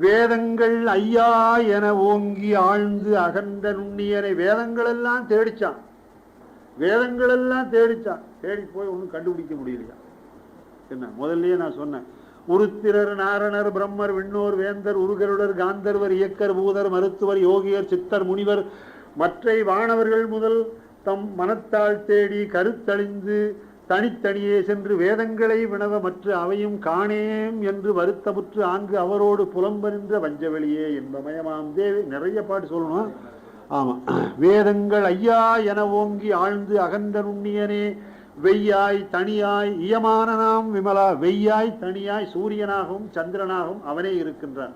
வேதங்கள் ஐயா என ஓங்கி ஆழ்ந்து அகன்ற நுண்ணியனை வேதங்களெல்லாம் தேடிச்சான். வேதங்களெல்லாம் தேடிச்சான். தேடி போய் ஒன்றும் கண்டுபிடிக்க முடியலையா? என்ன முதல்லயே நான் சொன்னேன். உருத்திரர் நாரணர் பிரம்மர் விண்ணோர் வேந்தர் உருகருடர் காந்தர்வர் இயக்கர் பூதர் மருத்துவர் யோகியர் சித்தர் முனிவர் மற்றை வானவர்கள் முதல் தம் மனத்தால் தேடி கருத்தழிந்து தனித்தனியே சென்று வேதங்களை வினவ மற்ற அவையும் காணேம் என்று வருத்தமுற்று ஆங்கு அவரோடு புலம்ப நின்ற வஞ்சவெளியே என்பமயமாம் தேவி நிறைய பாட்டு சொல்லணும். ஆமாம் வேதங்கள் ஐயா என ஓங்கி ஆழ்ந்து அகன்ற நுண்ணியனே வெய்யாய் தனியாய் இயமான நாம் விமலா வெய்யாய் தனியாய் சூரியனாகவும் சந்திரனாகவும் அவனே இருக்கின்றான்.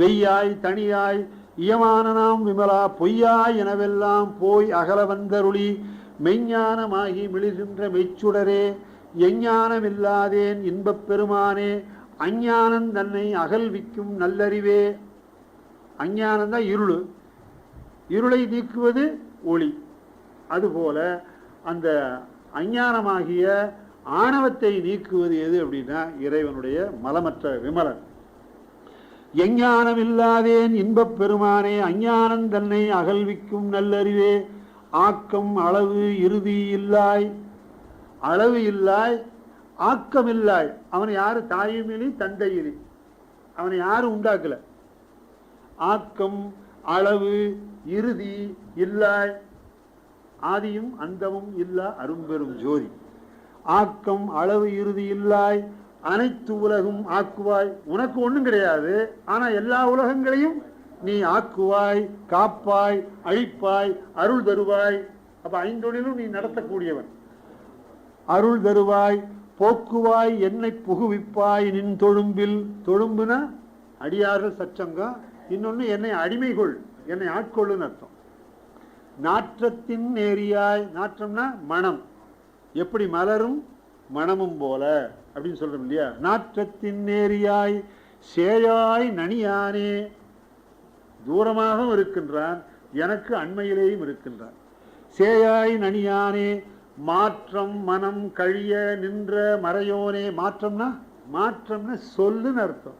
வெய்யாய் தனியாய் இயமான நாம் விமலா பொய்யாய் எனவெல்லாம் போய் அகல வந்தருளி மெய்ஞானமாகி மிளிர்கின்ற மெய்ச்சுடரே எஞ்ஞானமில்லாதேன் இன்பப் பெருமானே அஞ்ஞானம் தன்னை அகல்விக்கும் நல்லறிவே. அஞ்ஞானம் தான் இருள். இருளை நீக்குவது ஒளி. அதுபோல அந்த அஞ்ஞானமாகிய ஆணவத்தை நீக்குவது எது அப்படின்னா இறைவனுடைய மலமற்ற விமலன். எஞ்ஞானமில்லாதேன் இன்பப் பெருமானே அஞ்ஞானம் தன்னை அகல்விக்கும் நல்லறிவே. ஆக்கம் அளவு இறுதி இல்லாய். அளவு இல்லாய் ஆக்கம் இல்லாய். அவனை யாரு? தாயும் இலி தந்தை இலி அவனை யாரும் உண்டாக்கல. ஆக்கம் அளவு இறுதி இல்லாய். ஆதியும் அந்தமும் இல்லா அரும்பெரும் ஜோதி. ஆக்கம் அளவு இறுதி இல்லாய். அனைத்து உலகும் ஆக்குவாய். உனக்கு ஒன்றும் கிடையாது. ஆனால் எல்லா உலகங்களையும் நீ ஆக்குவாய் காப்பாய் அழிப்பாய் அருள் தருவாய். அப்ப ஐந்தொழிலும் நீ நடத்தக்கூடியவன். அருள் தருவாய் போக்குவாய் என்னை புகுவிப்பாய் நின் தொழும்பில். தொழும்புனா அடியார்கள் சச்சங்கம் இன்னொன்னு என்னை அடிமை கொள் என்னை ஆட்கொள்ளுன்னு அர்த்தம். நாற்றத்தின் நேரியாய் நாற்றம்னா மனம். எப்படி மலரும்? மனமும் போல அப்படின்னு சொல்றோம் இல்லையா? நாற்றத்தின் நேரியாய் சேயாய் நனியானே. தூரமாகவும் இருக்கின்றான் எனக்கு அண்மையிலேயும் இருக்கின்றான். சேயாய் நனியானே மாற்றம் மனம் கழிய நின்ற மறையோனே மாற்றம்னா? மாற்றம்னா சொல்லுன்னு அர்த்தம்.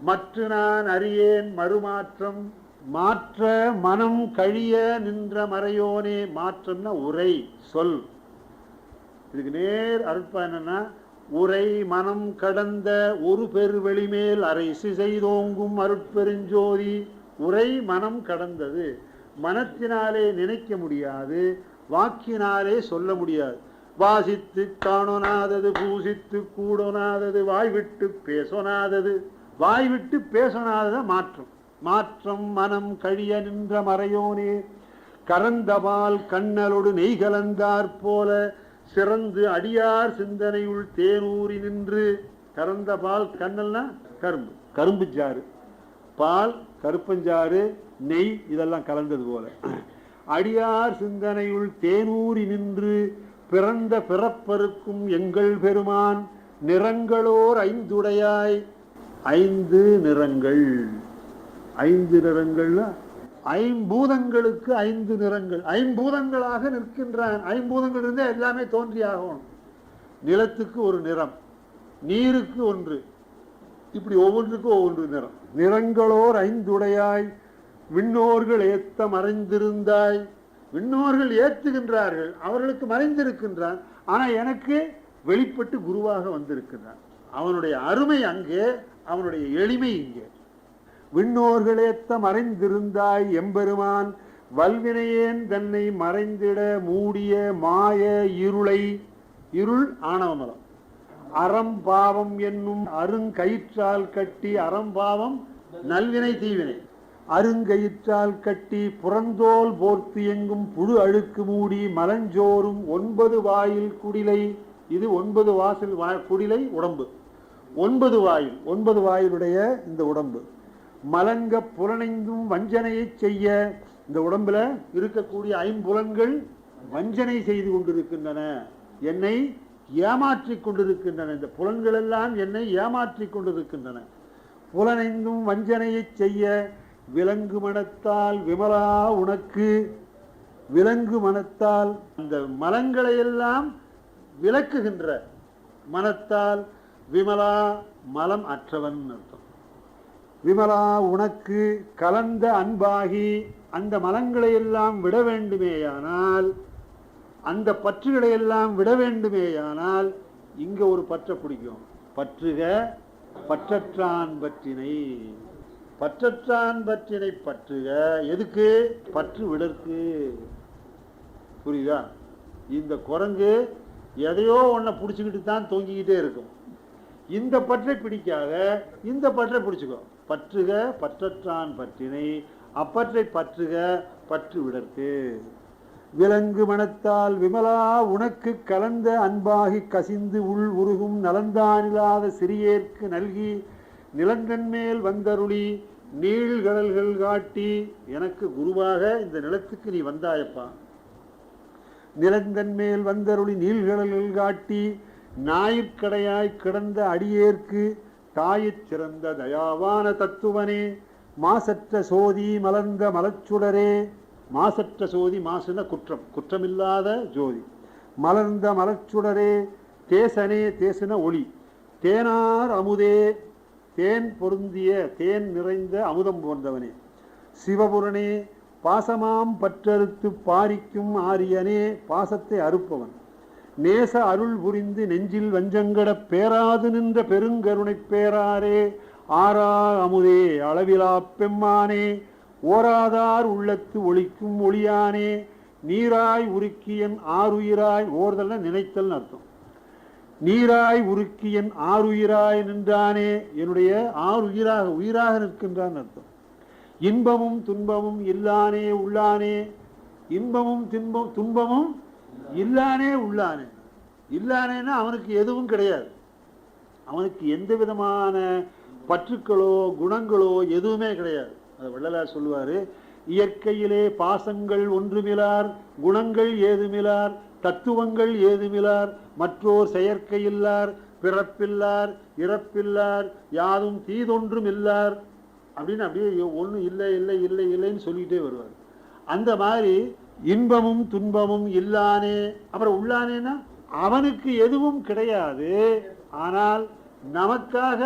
மற்ற நான் அறியேன் மறுமாற்றம் மாற்ற மனம் கழிய நின்ற மறையோனே மாற்றம்னா உரை சொல். இதுக்கு நேர் அருட்பா என்னன்னா உரை மனம் கடந்த ஒரு பெரு வெளிமேல் அரை செய்தோங்கும் அருட்பெருஞ்சோதி உரை மனம் கடந்தது. மனத்தினாலே நினைக்க முடியாது. வாக்கினாலே சொல்ல முடியாது. வாசித்து காணொனாதது பூசித்து கூடொனாதது வாய் விட்டு பேசொனாதது வாய் விட்டு பேசொனாதத மாற்றம். மாற்றம் மனம் கழிய நின்ற மறையோனே. கரந்தபால் கண்ணலோடு நெய்கலந்தாற் போல சிறந்து அடியார் சிந்தனையுள் தேனூறி நின்று. கரந்தபால் கண்ணல்னா கரும்பு. கரும்பு சாறு பால் கருப்பஞ்சாறு நெய் இதெல்லாம் கலந்தது போல. அடியார் சிந்தனையுள் தேனூறி நின்று பிறந்த பிறப்பருக்கும் எங்கள் பெருமான் நிறங்களோர் ஐந்துடையாய். ஐந்து நிறங்கள். ஐந்து நிறங்கள்னா ஐம்பூதங்களுக்கு ஐந்து நிறங்கள். ஐம்பூதங்களாக நிற்கின்றான். ஐம்பூதங்கள் இருந்தே எல்லாமே தோன்றியாகணும். நிலத்துக்கு ஒரு நிறம் நீருக்கு ஒன்று. இப்படி ஒவ்வொன்றுக்கும் ஒவ்வொன்று நிறம். நிறங்களோர் ஐந்துடையாய் விண்ணோர்கள் ஏத்த மறைந்திருந்தாய். விண்ணோர்கள் ஏற்றுகின்றார்கள் அவர்களுக்கு மறைந்திருக்கின்றான். ஆனால் எனக்கு வெளிப்பட்டு குருவாக வந்திருக்கின்றான். அவனுடைய அருமை அங்கே அவனுடைய எளிமை இங்கே. விண்ணோர்களேத்த மறைந்திருந்தாய் எம்பெருமான் வல்வினையேன் தன்னை மறைந்திட மூடிய மாய இருளை இருள் ஆணவமலம். அறம்பாவம் என்னும் அருங்கயிற்றால் கட்டி அறம்பாவம் நல்வினை தீவினை. அருங்கயிற்றால் கட்டி புறந்தோல் போர்த்து எங்கும் புழு அழுக்கு மூடி மலஞ்சோறும் ஒன்பது வாயில் குடிலை. இது ஒன்பது வாசல் வா குடிலை உடம்பு. ஒன்பது வாயில் ஒன்பது வாயிலுடைய இந்த உடம்பு. மலங்க புலனைந்தும் வஞ்சனையை செய்ய இந்த உடம்புல இருக்கக்கூடிய ஐம்புலன்கள் வஞ்சனை செய்து கொண்டிருக்கின்றன. என்னை ஏமாற்றிக் கொண்டிருக்கின்றன. இந்த புலன்கள் எல்லாம் என்னை ஏமாற்றி கொண்டிருக்கின்றன. புலனைந்தும் வஞ்சனையை செய்ய விலங்கு மனத்தால் விமலா உனக்கு. விலங்கு மனத்தால் அந்த மலங்களை எல்லாம் விலக்குகின்ற மனத்தால் விமலா மலம் அற்றவன் அர்த்தம். விமலா உனக்கு கலந்த அன்பாகி அந்த மலங்களை எல்லாம் விட வேண்டுமேயானால் அந்த பற்றுகளை எல்லாம் விட வேண்டுமேயானால் இங்கே ஒரு பற்றை பிடிக்கும். பற்றுக பற்றற்றான் பற்றினை. பற்றற்றான் பற்றினை பற்றுக. எதுக்கு? பற்று விடற்கு. புரியுதா? இந்த குரங்கு எதையோ ஒன்றை பிடிச்சிக்கிட்டு தான் தொங்கிக்கிட்டே இருக்கும். இந்த பற்றை பிடிக்காத இந்த பற்றை பிடிச்சிக்கோ. பற்றுக பற்றற்றான் பற்றினை. அப்பற்றை பற்றுக பற்று விடற்கு. விலங்கு மனத்தால் விமலா உனக்கு கலந்த அன்பாகி கசிந்து உள் உருகும் நலந்தானில்லாத சிறியேற்கு நல்கி நிலங்கன் மேல் வந்தருளி நீழ்கடல்கள் காட்டி எனக்கு குருவாக இந்த நிலத்துக்கு நீ வந்தாயப்பா. நிலந்தன் மேல் வந்தருளி நீழ்கடல்கள் காட்டி ஞாயிற்கடையாய் கிடந்த அடியேற்கு தாயிற் சிறந்த தயாவான தத்துவனே. மாசற்ற சோதி மலர்ந்த மலச்சுடரே மாசற்ற சோதி மாசுன குற்றம் குற்றமில்லாத ஜோதி. மலர்ந்த மலர்ச்சுடரே தேசனே தேசுன ஒளி. தேனார் அமுதே தேன் பொருந்திய தேன் நிறைந்த அமுதம் போன்றவனே. சிவபுரனே பாசமாம் பற்றறுத்து பாரிக்கும் ஆரியனே பாசத்தை அறுப்பவன். நேச அருள் புரிந்து நெஞ்சில் வஞ்சங்கட பேராது நின்ற பெருங்கருணைப் பேராரே ஆறா அமுதே அளவிலா பெம்மானே ஓராதார் உள்ளத்து ஒழிக்கும் ஒளியானே நீராய் உருக்கியன் ஆறுயிராய் ஓர்தல்னா நினைத்தல்னு அர்த்தம். நீராய் உருக்கியன் ஆறுயிராய் நின்றானே என்னுடைய ஆறுயிராக உயிராக நிற்கின்றான் அர்த்தம். இன்பமும் துன்பமும் இல்லானே உள்ளானே இன்பமும் துன்பம் துன்பமும் இல்லானே உள்ளானே. இல்லானேன்னா அவனுக்கு எதுவும் கிடையாது. அவனுக்கு எந்த விதமான பற்றுக்களோ குணங்களோ எதுவுமே கிடையாது. அதை வள்ளலார் சொல்லுவார் இயற்கையிலே பாசங்கள் ஒன்றுமிலார் குணங்கள் ஏதுமிலார் தத்துவங்கள் ஏதுமிலார் மற்றோர் செயற்கையில்லார் பிறப்பில்லார் இறப்பில்லார் யாதும் தீதொன்றும் இல்லார் அப்படின்னு அப்படியே ஒன்றும் இல்லை இல்லை இல்லை இல்லைன்னு சொல்லிக்கிட்டே வருவார். அந்த மாதிரி இன்பமும் துன்பமும் இல்லானே அப்புறம் உள்ளானேன்னா அவனுக்கு எதுவும் கிடையாது. ஆனால் நமக்காக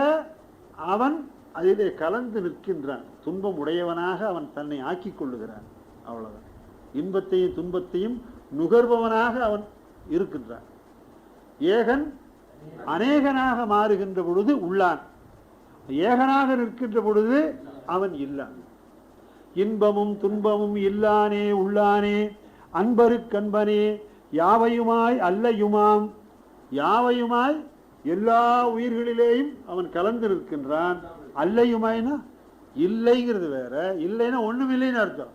அவன் அதிலே கலந்து நிற்கின்றான். துன்பம் உடையவனாக அவன் தன்னை ஆக்கிக் கொள்ளுகிறான். அவ்வளவுதான். இன்பத்தையும் துன்பத்தையும் நுகர்பவனாக அவன் இருக்கின்றான். ஏகன் அநேகனாக மாறுகின்ற பொழுது உள்ளான். ஏகனாக நிற்கின்ற பொழுது அவன் இல்லான். இன்பமும் துன்பமும் இல்லானே உள்ளானே. அன்பருக்கன்பனே யாவையுமாய் அல்லையுமாம். யாவையுமாய் எல்லா உயிர்களிலேயும் அவன் கலந்து நிற்கின்றான். அல்லையுமாயினா? இல்லைங்கிறது வேற. இல்லைன்னா ஒன்றும் இல்லைன்னு அர்த்தம்.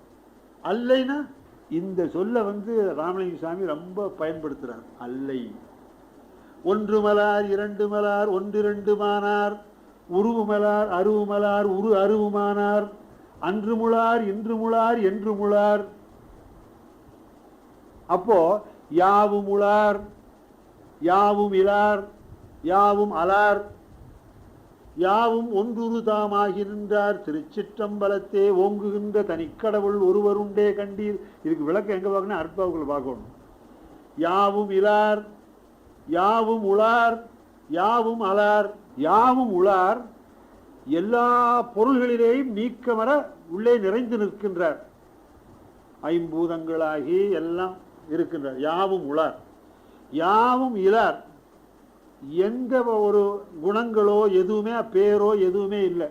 அல்லைன்னா இந்த சொல்ல வந்து ராமலிங்க சாமி ரொம்ப பயன்படுத்துறார். அல்லை. ஒன்று மலார் இரண்டு மலார் ஒன்று இரண்டு மானார் உருவு மலார் அருவு மலார் உரு அருவுமானார் அன்று முழார் இன்று முழார் என்று முழார் அப்போ யாவும் உளார் யாவும் இலார் யாவும் அலார் யாவும் ஒன்றுரு திருச்சிற்றம்பலத்தே ஓங்குகின்ற தனிக்கடவுள் ஒருவருண்டே கண்டீர். இதுக்கு விளக்கம் எங்க பார்க்கணும்? அற்பாவுக்குள்ள பார்க்கணும். யாவும் இலார் யாவும் உளார் யாவும் அலார் யாவும் உளார் எல்லா பொருள்களிலேயும் நீக்கமர உள்ளே நிறைந்து நிற்கின்றார். ஐம்பூதங்களாகி எல்லாம் இருக்கின்றார். யாவும் உளார் யாவும் இலார் எந்த ஒரு குணங்களோ எதுவுமே பேரோ எதுவுமே இல்லை.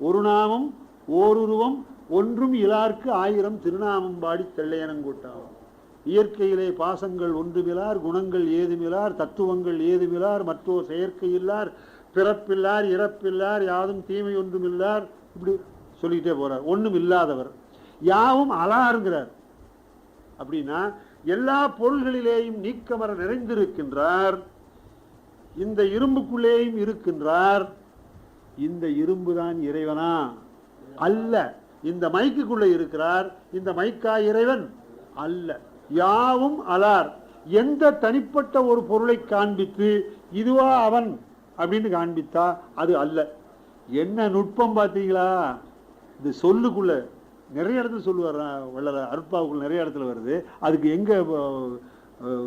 ஒரு நாமம் ஓருருவம் ஒன்றும் இலார்க்கு ஆயிரம் திருநாமம் பாடி தெள்ளையனங்கூட்டாகும் இயற்கையிலே பாசங்கள் ஒன்றுமிலார் குணங்கள் ஏதுமிலார் தத்துவங்கள் ஏதுமிலார் மற்றோர் செயற்கையில்லார் பிறப்பில்லார் இறப்பில்லார் யாதும் தீமை ஒன்றுமில்லார் இப்படி சொல்லிக்கிட்டே போகிறார் ஒன்றும் இல்லாதவர். யாவும் அலாருங்கிறார். அப்படின்னா எல்லா பொருள்களிலேயும் நீக்கமர நிறைந்திருக்கின்றார். இந்த இரும்புக்குள்ளேயும் இருக்கின்றார். இந்த இரும்பு தான் இறைவனா? அல்ல. இந்த மைக்குள்ளே இருக்கிறார். இந்த மைக்கா இறைவன்? அல்ல. யாவும் அலார். எந்த தனிப்பட்ட ஒரு பொருளை காண்பித்து இதுவா அவன் அப்படின்னு காண்பித்தா அது அல்ல. என்ன நுட்பம் பார்த்தீங்களா? இது சொல்லுக்குள்ள நிறைய இடத்துல சொல்லுவார்? வள்ளல அருட்பாவுக்குள்ள நிறைய இடத்துல வருது. அதுக்கு எங்கே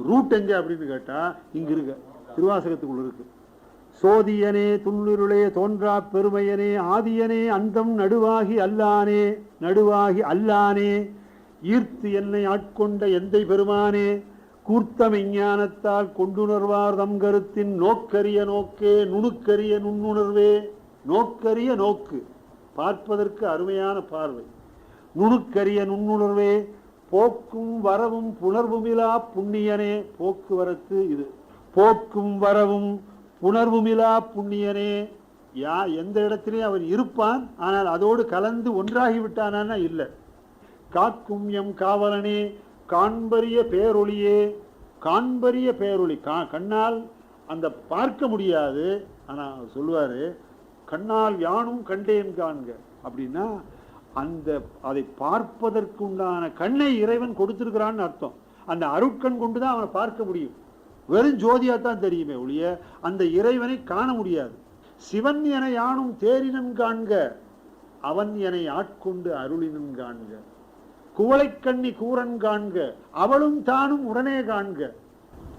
ரூட் எங்கே அப்படின்னு கேட்டால் இங்கே இருக்க திருவாசகத்துக்குள்ள இருக்கு. சோதியனே துள்ளிருளே தோன்றா பெருமையனே ஆதியனே அந்தம் நடுவாகி அல்லானே நடுவாகி அல்லானே ஈர்த்து என்னை ஆட்கொண்ட எந்தை பெருமானே கூர்த்த விஞ்ஞானத்தால் கொண்டுணர்வார் தம் கருத்தின் நோக்கரிய நோக்கே நுணுக்கரிய நுண்ணுணர்வே நோக்கரிய நோக்கு பார்ப்பதற்கு அருமையான பார்வை. நுணுக்கரிய நுண்ணுணர்வே போக்கும் வரவும் புணர்வுமிலா புண்ணியனே போக்குவரத்து இது. போக்கும் வரவும் புணர்வுமிலா புண்ணியனே. யா எந்த இடத்திலையும் அவன் இருப்பான் ஆனால் அதோடு கலந்து ஒன்றாகி விட்டானா இல்லை. காக்கும் எம் காவலனே காண்பரிய பேரொளியே. காண்பரிய பேரொளி கா கண்ணால் அந்த பார்க்க முடியாது. ஆனால் அவர் சொல்லுவார் கண்ணால் யானும் கண்டேன் காண்க. அப்படின்னா அந்த அதை பார்ப்பதற்குண்டான கண்ணை இறைவன் கொடுத்துருக்கிறான்னு அர்த்தம். அந்த அருட்கண் கொண்டு தான் அவனை பார்க்க முடியும். வெறும் ஜோதியாக தான் தெரியுமே ஒழிய அந்த இறைவனை காண முடியாது. சிவன் என யானும் தேரினன் காண்க அவன் என்னை ஆட்கொண்டு அருளினன் காண்க. குவளைக்கண்ணி கூரன் காண்க அவளும் தானும் உடனே காண்க.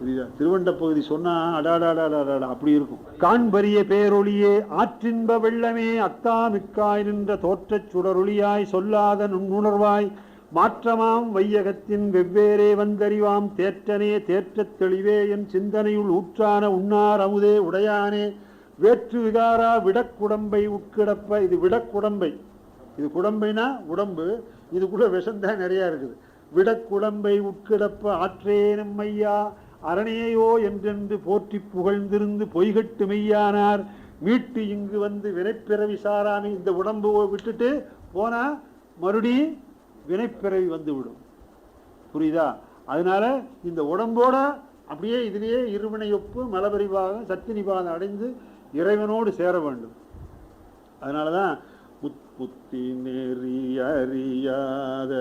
புரியுதா? திருவண்ட பகுதி சொன்னா அடாடாடாடாடா அப்படி இருக்கும். காண்பரிய பேரொளியே ஆற்றின்ப வெள்ளமே அத்தாமிக்காய் நின்ற தோற்றச் சுடரொளியாய் சொல்லாத நுண்ணுணர்வாய் மாற்றமாம் வையகத்தின் வெவ்வேறே வந்தறிவாம் தேற்றனே தேற்றத் தெளிவே என் சிந்தனையுள் ஊற்றான உண்ணார் அமுதே உடையானே வேற்று விகாரா விடக்குடம்பை உட்கிடப்ப இது விடக்குடம்பை இது குடம்பைனா உடம்பு இதுக்குள்ள விஷந்தான் நிறையா இருக்குது. விடக்குடம்பை உட்கிடப்ப ஆற்றேனும் ஐயா அரணேயோ என்றென்று போற்றி புகழ்ந்திருந்து பொய்கட்டு மெய்யானார். மீட்டு இங்கு வந்து வினைப்பிறவி சாராமி இந்த உடம்பு விட்டுட்டு போனா மறுபடியும் வினைப்பிறவி வந்துவிடும். புரியுதா? அதனால இந்த உடம்போட அப்படியே இதிலேயே இருவினையொப்பு மலபரிவாக சக்தி நிபாதம் அடைந்து இறைவனோடு சேர வேண்டும். அதனால தான் புத்தி நெறி அறியாத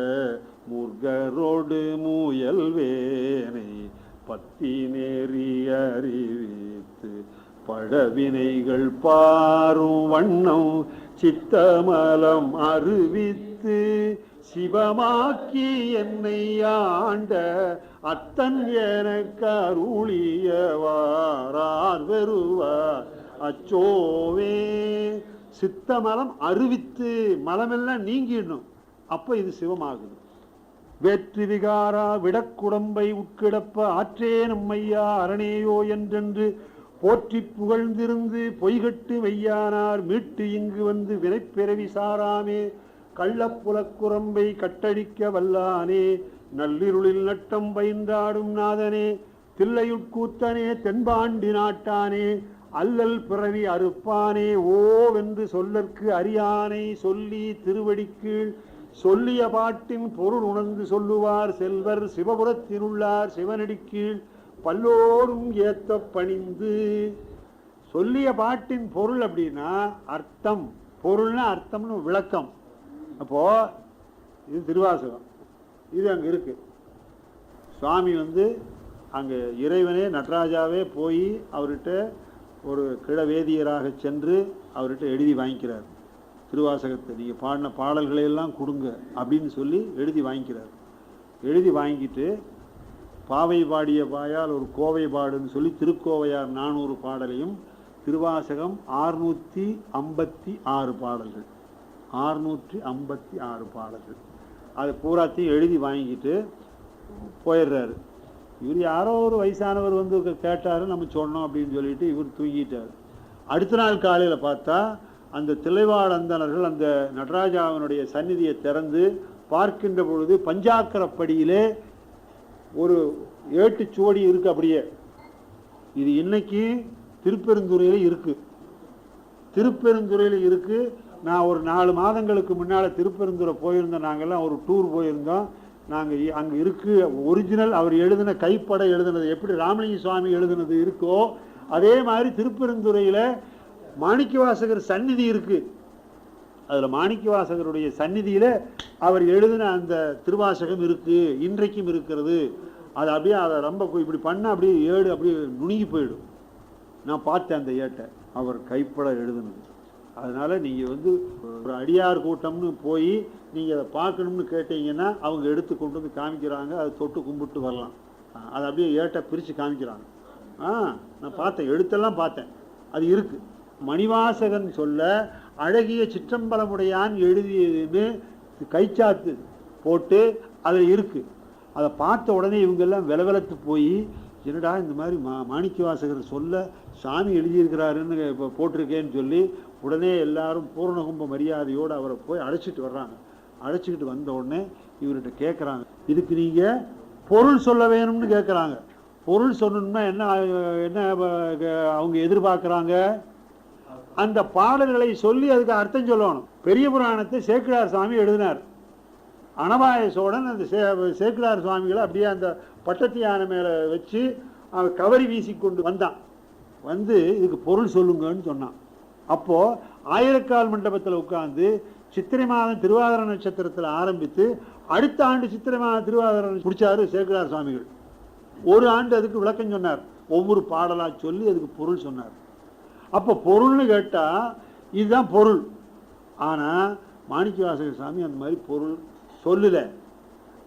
முர்கரோடு முயல்வேனை பத்தி நெறி அறிவித்து பழவினைகள் பாரும் வண்ணம் சித்தமலம் அறிவித்து சிவமாக்கி என்னை ஆண்ட அத்தன் எனக்கு அருளியவாரார் வெறுவார். அச்சோவே சித்தமலம் அறிவித்து மலமெல்லாம் நீங்கிடணும். அப்போ இது சிவமாகுது. வேற்று விகாரா விடக்குடம்பை உட்கிடப்ப ஆற்றே நம்மையா அரணேயோ என்றென்று போற்றி புகழ்ந்திருந்து பொய்கட்டு மெய்யானார். மீட்டு இங்கு வந்து வினைப்பிறவி சாராமே. கள்ளப்புலக்குரம்பை கட்டடிக்க வல்லானே நள்ளிருளில் நட்டம் பயின்றாடும் நாதனே தில்லையுட்கூத்தனே தென்பாண்டி நாட்டானே அல்லல் பிறவி அறுப்பானே ஓவென்று சொல்லற்கு அறியானை சொல்லி திருவடிக்கீழ் சொல்லிய பாட்டின் பொருள் உணர்ந்து சொல்லுவார் செல்வர் சிவபுரத்தினுள்ளார் சிவனடிக்கீழ் பல்லோரும் ஏத்த பணிந்து. சொல்லிய பாட்டின் பொருள் அப்படின்னா அர்த்தம். பொருள்னா அர்த்தம்னு விளக்கம். அப்போது இது திருவாசகம். இது அங்கே இருக்குது சுவாமி வந்து அங்கே இறைவனே நடராஜாவே போய் அவர்கிட்ட ஒரு கிழவேதியராக சென்று அவர்கிட்ட எழுதி வாங்கிக்கிறார். திருவாசகத்தை நீங்கள் பாடின பாடல்களையெல்லாம் கொடுங்க அப்படின்னு சொல்லி எழுதி வாங்கிக்கிறார். எழுதி வாங்கிட்டு பாவை பாடிய பாயால் ஒரு கோவை பாடுன்னு சொல்லி திருக்கோவையார் நானூறு பாடலையும் திருவாசகம் ஆறுநூற்றி ஐம்பத்தி ஆறு பாடல்கள். ஆறுநூற்றி ஐம்பத்தி ஆறு பாடல்கள். அது பூராத்தையும் எழுதி வாங்கிட்டு போயிடுறாரு. இவர் யாரோ ஒரு வயசானவர் வந்து கேட்டார் நம்ம சொன்னோம் அப்படின்னு சொல்லிட்டு இவர் தூங்கிட்டார். அடுத்த நாள் காலையில் பார்த்தா அந்த திளைவாழ் அந்தனர்கள் அந்த நடராஜாவினுடைய சந்நிதியை திறந்து பார்க்கின்ற பொழுது பஞ்சாக்கரப்படியிலே ஒரு ஏட்டுச்சுவடி இருக்கு அப்படியே. இது இன்னைக்கு திருப்பெருந்துறையில் இருக்குது திருப்பெருந்துறையில் இருக்குது நான் ஒரு நாலு மாதங்களுக்கு முன்னால் திருப்பெருந்துறை போயிருந்தோம். நாங்கள்லாம் ஒரு டூர் போயிருந்தோம். நாங்கள் அங்கே இருக்குது ஒரிஜினல் அவர் எழுதின கைப்பட எழுதினது. எப்படி ராமலிங்க சுவாமி எழுதினது இருக்கோ அதே மாதிரி திருப்பெருந்துறையில் மாணிக்கவாசகர் சந்நிதி இருக்குது அதில் மாணிக்கவாசகருடைய சந்நிதியில் அவர் எழுதின அந்த திருவாசகம் இருக்குது இன்றைக்கும் இருக்கிறது. அது அப்படியே அதை ரொம்ப இப்படி பண்ண அப்படியே ஏடு அப்படியே நுணுங்கி போயிடும். நான் பார்த்தேன் அந்த ஏட்டை. அவர் கைப்பட எழுதுனது. அதனால் நீங்கள் வந்து ஒரு அடியார் கூட்டம்னு போய் நீங்கள் அதை பார்க்கணும்னு கேட்டீங்கன்னா அவங்க எடுத்து கொண்டு வந்து காமிக்கிறாங்க அதை தொட்டு கும்பிட்டு வரலாம். அதை அப்படியே ஏட்டை பிரித்து காமிக்கிறாங்க. ஆ நான் பார்த்தேன் எடுத்தெல்லாம் பார்த்தேன். அது இருக்குது மணிவாசகன் சொல்ல அழகிய சிற்றம்பலமுடையான் எழுதியதுன்னு கைச்சாத்து போட்டு அதில் இருக்குது அதை பார்த்த உடனே இவங்கெல்லாம் விலவிலத்து போய் என்னடா இந்த மாதிரி மா மாணிக்க வாசகர் சொல்ல சாமி எழுதியிருக்கிறாருன்னு இப்போ போட்டிருக்கேன்னு சொல்லி உடனே எல்லாரும் பூர்ணகும்ப மரியாதையோடு அவரை போய் அழைச்சிட்டு வர்றாங்க. அழைச்சிக்கிட்டு வந்த உடனே இவர்கிட்ட கேட்குறாங்க இதுக்கு நீங்கள் பொருள் சொல்ல வேணும்னு கேட்குறாங்க பொருள் சொல்லணும்னா என்ன என்ன அவங்க எதிர்பார்க்குறாங்க? அந்த பாடல்களை சொல்லி அதுக்கு அர்த்தம் சொல்லணும். பெரிய புராணத்தை சேக்கிழார் சாமி எழுதினார். அனபாய சோழன் அந்த சே சேக்கிழார் சுவாமிகளை அப்படியே அந்த பட்டத்து யானை மேலே வச்சு அவன் கவரி வீசி கொண்டு வந்தான். வந்து இதுக்கு பொருள் சொல்லுங்கன்னு சொன்னான். அப்போது ஆயிரக்கால் மண்டபத்தில் உட்கார்ந்து சித்திரை மாதம் திருவாதிர நட்சத்திரத்தில் ஆரம்பித்து அடுத்த ஆண்டு சித்திரை மாதம் திருவாதிர பிடிச்சாரு சேக்கிழார் சுவாமிகள். ஒரு ஆண்டு அதுக்கு விளக்கம் சொன்னார். ஒவ்வொரு பாடலாக சொல்லி அதுக்கு பொருள் சொன்னார். அப்போ பொருள்னு கேட்டால் இதுதான் பொருள். ஆனால் மாணிக்கவாசகர் சாமி அந்த மாதிரி பொருள் சொல்லலை.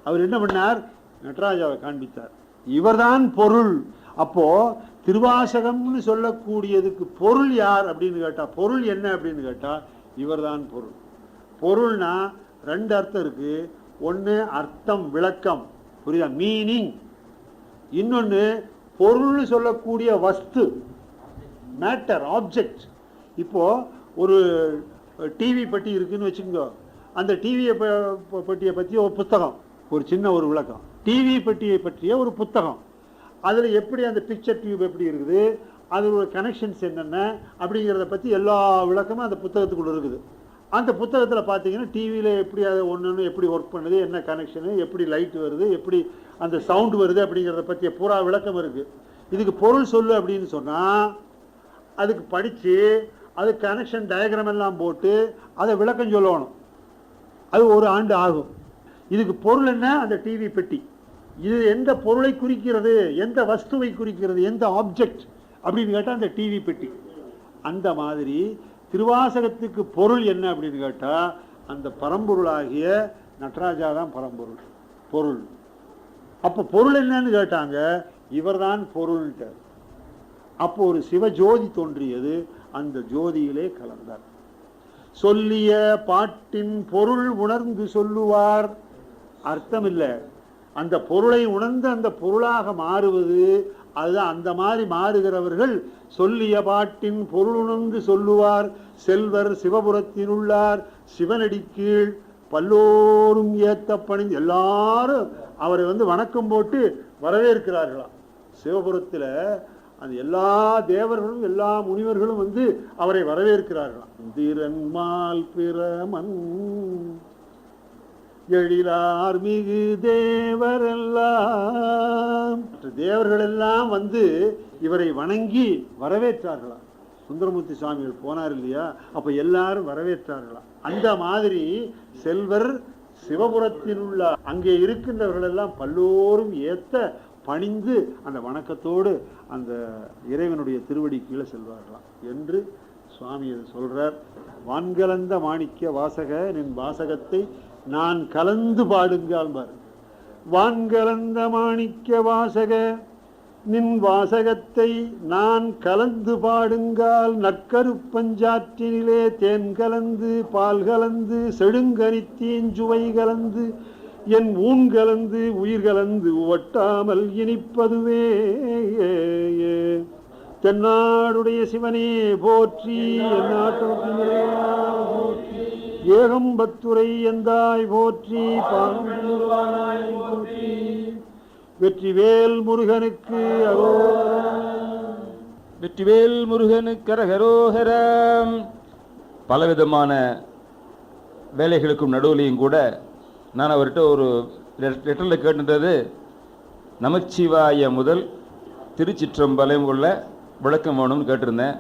அவர் என்ன பண்ணார்? நடராஜாவை காண்பித்தார். இவர்தான் பொருள். அப்போது திருவாசகம்னு சொல்லக்கூடியதுக்கு பொருள் யார் அப்படின்னு கேட்டால் பொருள் என்ன அப்படின்னு கேட்டா இவர்தான் பொருள். பொருள்னா ரெண்டு அர்த்தம் இருக்குது ஒன்று அர்த்தம் விளக்கம். புரியுதா? மீனிங் இன்னொன்று பொருள்னு சொல்லக்கூடிய வஸ்து மேட்டர் ஆப்ஜெக்ட் இப்போது ஒரு டிவி பட்டி இருக்குன்னு வச்சுக்கோங்க. அந்த டிவியை பட்டியை பற்றி ஒரு புத்தகம் ஒரு சின்ன ஒரு விளக்கம். டிவி பெட்டியை பற்றிய ஒரு புத்தகம். அதில் எப்படி அந்த பிக்சர் டியூப் எப்படி இருக்குது அதோட கனெக்ஷன்ஸ் என்னென்ன அப்படிங்கிறத பற்றி எல்லா விளக்கமும் அந்த புத்தகத்துக்குள்ளே இருக்குது. அந்த புத்தகத்தில் பார்த்தீங்கன்னா டிவியில் எப்படி அது ஒன்று ஒன்று எப்படி ஒர்க் பண்ணுது என்ன கனெக்ஷனு எப்படி லைட் வருது எப்படி அந்த சவுண்டு வருது அப்படிங்கிறத பற்றிய பூரா விளக்கம் இருக்குது இதுக்கு பொருள் சொல்லு அப்படின்னு சொன்னால் அதுக்கு படித்து அது கனெக்ஷன் டயக்ராம் எல்லாம் போட்டு அதை விளக்கம் சொல்லணும். அது ஒரு ஆண்டு ஆகும். இதுக்கு பொருள் என்ன? அந்த டிவி பெட்டி. இது எந்த பொருளை குறிக்கிறது? எந்த வஸ்துவை குறிக்கிறது? எந்த ஆப்ஜெக்ட் அப்படின்னு கேட்டால் அந்த டிவி பெட்டி. அந்த மாதிரி திருவாசகத்துக்கு பொருள் என்ன அப்படின்னு கேட்டால் அந்த பரம்பொருளாகிய நடராஜா தான் பரம்பொருள். பொருள். அப்போ பொருள் என்னன்னு கேட்டாங்க இவர்தான் பொருள்ன்ட்டார். அப்போ ஒரு சிவஜோதி தோன்றியது அந்த ஜோதியிலே கலந்தார். சொல்லிய பாட்டின் பொருள் உணர்ந்து சொல்லுவார். அர்த்தம் இல்லை. அந்த பொருளை உணர்ந்து அந்த பொருளாக மாறுவது அதுதான் அந்த மாதிரி மாறுகிறவர்கள் சொல்லிய பாட்டின் பொருள் உணர்ந்து சொல்லுவார். செல்வர் சிவபுரத்தினுள்ளார் சிவனடி கீழ் பல்லோரும் ஏத்த எல்லாரும் அவரை வந்து வணக்கம் போட்டு வரவேற்கிறார்களாம். சிவபுரத்தில் அந்த எல்லா தேவர்களும் எல்லா முனிவர்களும் வந்து அவரை வரவேற்கிறார்களாம். திறன்மால் பிரமன் எழிலார் மிகு தேவரெல்லாம். தேவர்களெல்லாம் வந்து இவரை வணங்கி வரவேற்றார்களாம். சுந்தரமூர்த்தி சுவாமிகள் போனார் இல்லையா? அப்போ எல்லாரும் வரவேற்றார்களாம். அந்த மாதிரி செல்வர் சிவபுரத்தில் உள்ள அங்கே இருக்கின்றவர்கள் எல்லாம் பல்லோரும் ஏத்த பணிந்து அந்த வணக்கத்தோடு அந்த இறைவனுடைய திருவடி கீழே செல்வார்களாம். என்று சுவாமி அது சொல்றார். வான்கலந்த மாணிக்க வாசக நின் வாசகத்தை நான் கலந்து பாடுங்கால் பாரு. வான்கலந்த மாணிக்க வாசக நின் வாசகத்தை நான் கலந்து பாடுங்கால் நற்கருப்பஞ்சாற்றினிலே தேன் கலந்து பால் கலந்து செடுங்கரித்தீஞ்சுவை கலந்து என் ஊன் கலந்து உயிர் கலந்து ஒட்டாமல் இனிப்பதுவே. தென்னாடுடைய சிவனே போற்றி என் நாட்டோட்டின் ஏகம்பத்துரை எந்தாய் போற்றி வெற்றிவேல் முருகனுக்கு அரோகரா வெற்றிவேல் முருகனுக்கு கரகரோகரம் பலவிதமான வேலைகளுக்கும் நடுவுலையும் கூட நான் அவர்கிட்ட ஒரு லெட்டரில் கேட்டுன்றது நமச்சிவாய முதல் திருச்சிற்றம்பலம் உள்ள விளக்கம் வேணும்னு கேட்டிருந்தேன்.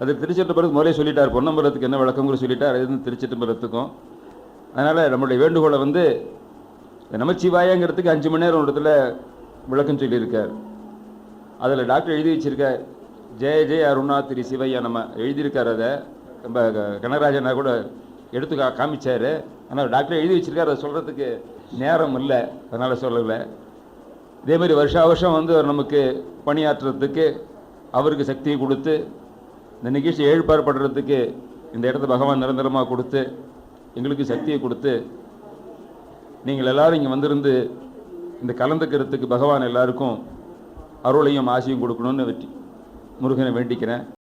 அது திருச்சிற்றம்பலத்துக்கு முதலே சொல்லிட்டார். பொன்னம்பலத்துக்கு என்ன விளக்கம்னு சொல்லிட்டார். அது திருச்சிற்றம்பலத்துக்கும். அதனால் நம்மளுடைய வேண்டுகோளை வந்து நமச்சிவாயங்கிறதுக்கு அஞ்சு மணி நேரம் ஒரு இடத்துல விளக்கம் சொல்லியிருக்கார். அதில் டாக்டர் எழுதி வச்சிருக்கார். ஜெய ஜெய அருணா திரு சிவையா நம்ம எழுதியிருக்கார் அதை. நம்ம க- கனகராஜனா கூட எடுத்து கா காமிச்சார். ஆனால் டாக்டர் எழுதி வச்சிருக்கார். அதை சொல்கிறதுக்கு நேரம் இல்லை. அதனால் சொல்லலை. இதே மாதிரி வருஷா வருஷம் வந்து அவர் நமக்கு பணியாற்றுறதுக்கு அவருக்கு சக்தியை கொடுத்து இந்த நிகழ்ச்சி ஏற்பாடு படுறதுக்கு இந்த இடத்த பகவான் நிரந்தரமாக கொடுத்து எங்களுக்கு சக்தியை கொடுத்து நீங்கள் எல்லாரும் இங்கே வந்திருந்து இந்த கலந்துக்கிறதுக்கு பகவான் எல்லாருக்கும் அருளையும் ஆசையும் கொடுக்கணும்னு வெற்றி முருகனை வேண்டிக்கிறேன்.